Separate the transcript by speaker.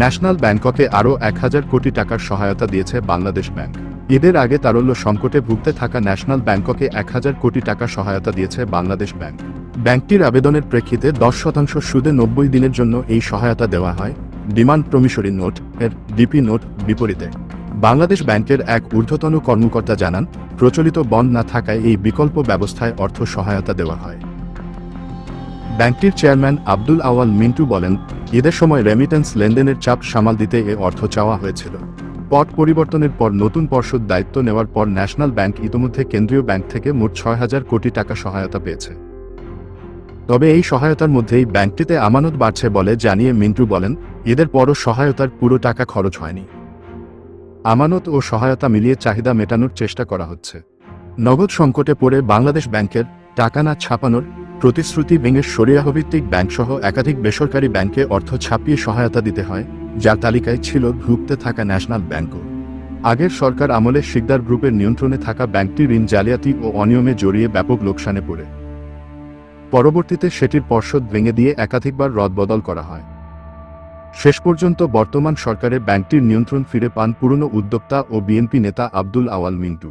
Speaker 1: National ব্যাংককে আরও এক হাজার কোটি টাকার সহায়তা দিয়েছে বাংলাদেশ ব্যাংক। এদের আগে তারল্য সংকটে ভুগতে থাকা ন্যাশনাল ব্যাংককে এক হাজার কোটি টাকা সহায়তা দিয়েছে বাংলাদেশ ব্যাংক। ব্যাংকটির আবেদনের প্রেক্ষিতে দশ শতাংশ সুদে নব্বই দিনের জন্য এই সহায়তা দেওয়া হয়। ডিমান্ড প্রমিশরি নোট এর ডিপি নোট বিপরীতে। বাংলাদেশ ব্যাংকের এক ঊর্ধ্বতন কর্মকর্তা জানান, প্রচলিত বন্ড না থাকায় এই বিকল্প ব্যবস্থায় অর্থ সহায়তা দেওয়া হয়। ব্যাংকটির চেয়ারম্যান আব্দুল আওয়াল মিন্টু বলেন, ঈদের সময় রেমিটেন্স লেনদেনের চাপ সামাল দিতে এ অর্থ চাওয়া হয়েছিল। পট পরিবর্তনের পর নতুন পর্ষদ দায়িত্ব নেওয়ার পর ন্যাশনাল ব্যাংক ইতিমধ্যে কেন্দ্রীয় ব্যাংক থেকে মোট ছয় হাজার কোটি টাকা সহায়তা পেয়েছে। তবে এই সহায়তার মধ্যেই ব্যাংকটিতে আমানত বাড়ছে বলে জানিয়ে মিন্টু বলেন এদের পরও সহায়তার পুরো টাকা খরচ হয়নি। আমানত ও সহায়তা মিলিয়ে চাহিদা মেটানোর চেষ্টা করা হচ্ছে। নগদ সংকটে পড়ে বাংলাদেশ ব্যাংকের টাকা না ছাপানোর প্রতিশ্রুতি ভেঙে সরিয়াহভিত্তিক ব্যাংকসহ একাধিক বেসরকারি ব্যাংকে অর্থ ছাপিয়ে সহায়তা দিতে হয়, যার তালিকায় ছিল ভুগতে থাকা ন্যাশনাল ব্যাংকও। আগের সরকার আমলে শিকদার গ্রুপের নিয়ন্ত্রণে থাকা ব্যাংকটি ঋণ জালিয়াতি ও অনিয়মে জড়িয়ে ব্যাপক লোকসানে পড়ে। পরবর্তীতে সেটির পর্ষদ ভেঙে দিয়ে একাধিকবার রদবদল করা হয়। শেষ পর্যন্ত বর্তমান সরকারে ব্যাংকটির নিয়ন্ত্রণ ফিরে পান পুরনো উদ্যোক্তা ও বিএনপি নেতা আব্দুল আওয়াল মিন্টু।